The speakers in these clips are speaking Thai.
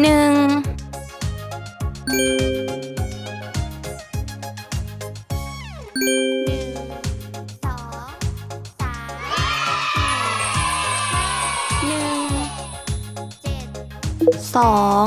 หนึ่งสองสามหนึ่งเจ็ดสอง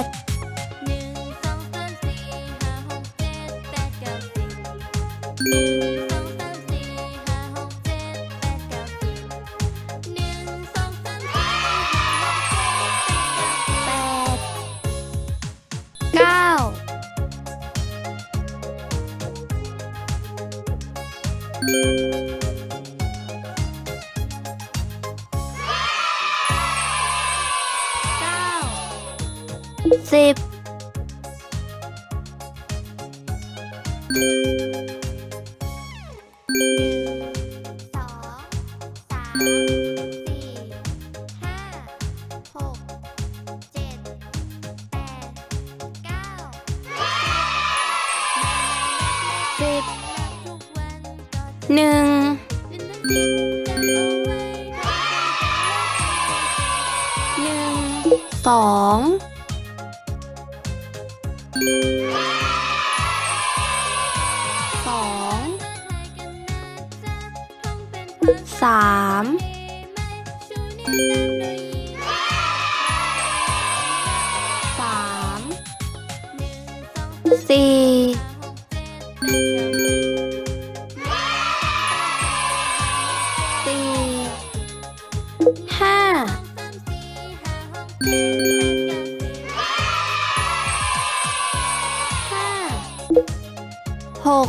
え? สองสามสี่ห้าหกเจ็ดแปดเก้าสิบหนึ่งหนึ่งสองามสามสี่สี่ห้าห้าหก